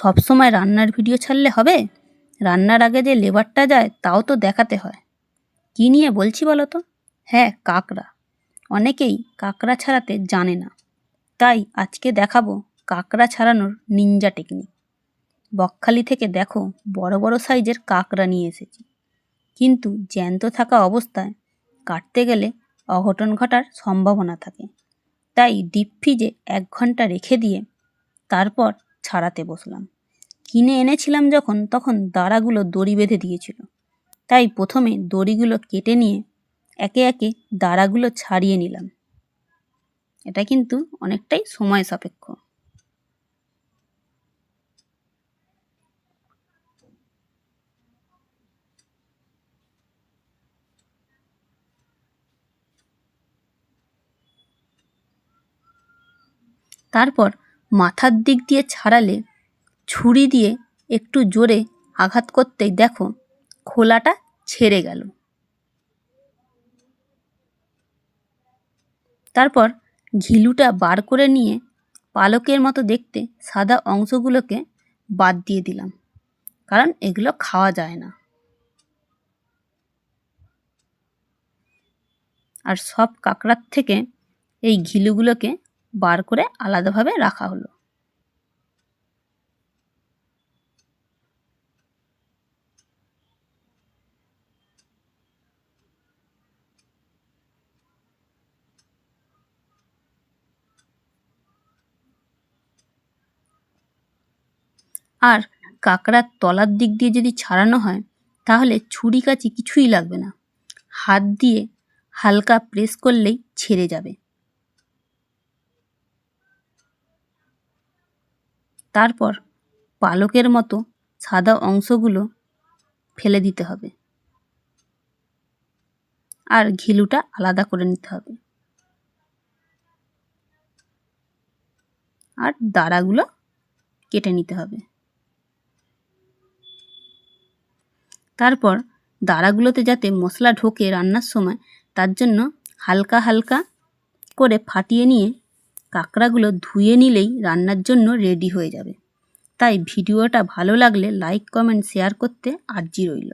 সবসময় রান্নার ভিডিও ছাড়লে হবে? রান্নার আগে যে লেবারটা যায়, তাও তো দেখাতে হয়। কী নিয়ে বলছি বলো তো? হ্যাঁ কাকড়া। অনেকেই কাকড়া ছাড়াতে জানে না। তাই আজকে দেখাবো কাকড়া ছাড়ানোর নিনজা টেকনিক। বকখালি থেকে দেখো বড় বড় সাইজের কাকড়া নিয়ে এসেছি। কিন্তু জ্যান্ত থাকা অবস্থায় কাটতে গেলে অঘটন ঘটার সম্ভাবনা থাকে। তাই ডিপ ফ্রিজে এক ঘণ্টা রেখে দিয়ে তারপর ছাড়াতে বসলাম। কিনে এনেছিলাম যখন, তখন দাঁড়াগুলো দড়ি বেঁধে দিয়েছিল। তাই প্রথমে দড়িগুলো কেটে নিয়ে একে একে দাঁড়াগুলো ছাড়িয়ে নিলাম। এটা কিন্তু অনেকটাই সময় সাপেক্ষ। তারপর মাথার দিক দিয়ে ছাড়ালে ছুরি দিয়ে একটু জোরে আঘাত করতেই দেখো খোলাটা ছেড়ে গেল। তারপর ঘিলুটা বার করে নিয়ে পালকের মতো দেখতে সাদা অংশগুলোকে বাদ দিয়ে দিলাম, কারণ এগুলো খাওয়া যায় না। আর সব কাঁকড়ার থেকে এই ঘিলুগুলোকে বার করে আলাদাভাবে রাখা হলো। আর কাঁকড়ার তলার দিক দিয়ে যদি ছাড়ানো হয়, তাহলে ছুরি কাচি কিছুই লাগবে না। হাত দিয়ে হালকা প্রেস করলেই ছেড়ে যাবে। তারপর পালকের মতো সাদা অংশগুলো ফেলে দিতে হবে। আর ঘিলুটা আলাদা করে নিতে হবে। আর দাঁড়াগুলো কেটে নিতে হবে। তারপর দাঁড়াগুলোতে যাতে মশলা ঢোকে রান্নার সময়, তার জন্য হালকা হালকা করে ফাটিয়ে নিয়ে কাঁকড়াগুলো ধুয়ে নিলেই রান্নার জন্য রেডি হয়ে যাবে। তাই ভিডিওটা ভালো লাগলে লাইক কমেন্ট শেয়ার করতে আর্জি রইল।